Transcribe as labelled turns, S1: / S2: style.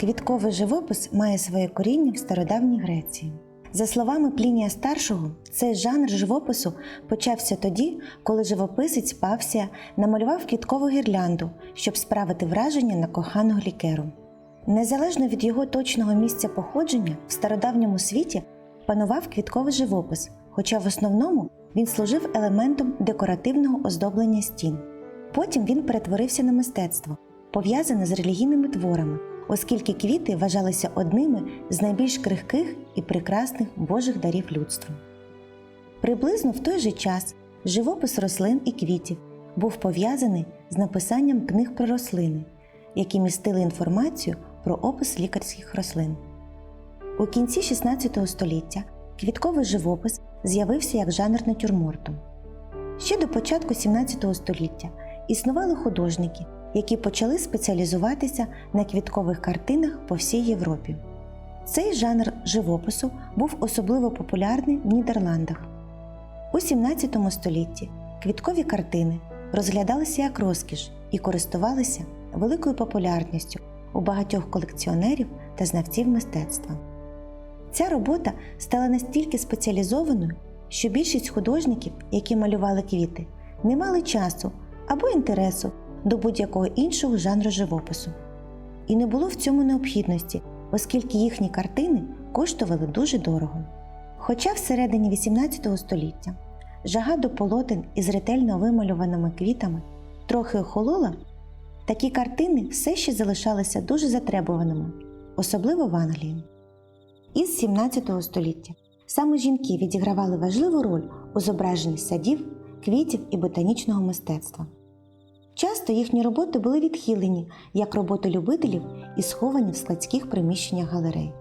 S1: Квітковий живопис має своє коріння в стародавній Греції. За словами Плінія Старшого, цей жанр живопису почався тоді, коли живописець Павсія намалював квіткову гірлянду, щоб справити враження на коханого лікеру. Незалежно від його точного місця походження, в стародавньому світі панував квітковий живопис, хоча в основному він служив елементом декоративного оздоблення стін. Потім він перетворився на мистецтво, пов'язане з релігійними творами, оскільки квіти вважалися одними з найбільш крихких і прекрасних божих дарів людству. Приблизно в той же час живопис рослин і квітів був пов'язаний з написанням книг про рослини, які містили інформацію про опис лікарських рослин. У кінці 16 століття квітковий живопис з'явився як жанр натюрморту. Ще до початку 17 століття існували художники, які почали спеціалізуватися на квіткових картинах по всій Європі. Цей жанр живопису був особливо популярний в Нідерландах. У 17 столітті квіткові картини розглядалися як розкіш і користувалися великою популярністю у багатьох колекціонерів та знавців мистецтва. Ця робота стала настільки спеціалізованою, що більшість художників, які малювали квіти, не мали часу або інтересу до будь-якого іншого жанру живопису. І не було в цьому необхідності, оскільки їхні картини коштували дуже дорого. Хоча всередині XVIII століття жага до полотен із ретельно вималюваними квітами трохи охолола, такі картини все ще залишалися дуже затребуваними, особливо в Англії. Із 17 століття саме жінки відігравали важливу роль у зображенні садів, квітів і ботанічного мистецтва. Часто їхні роботи були відхилені як роботи любителів і сховані в складських приміщеннях галерей.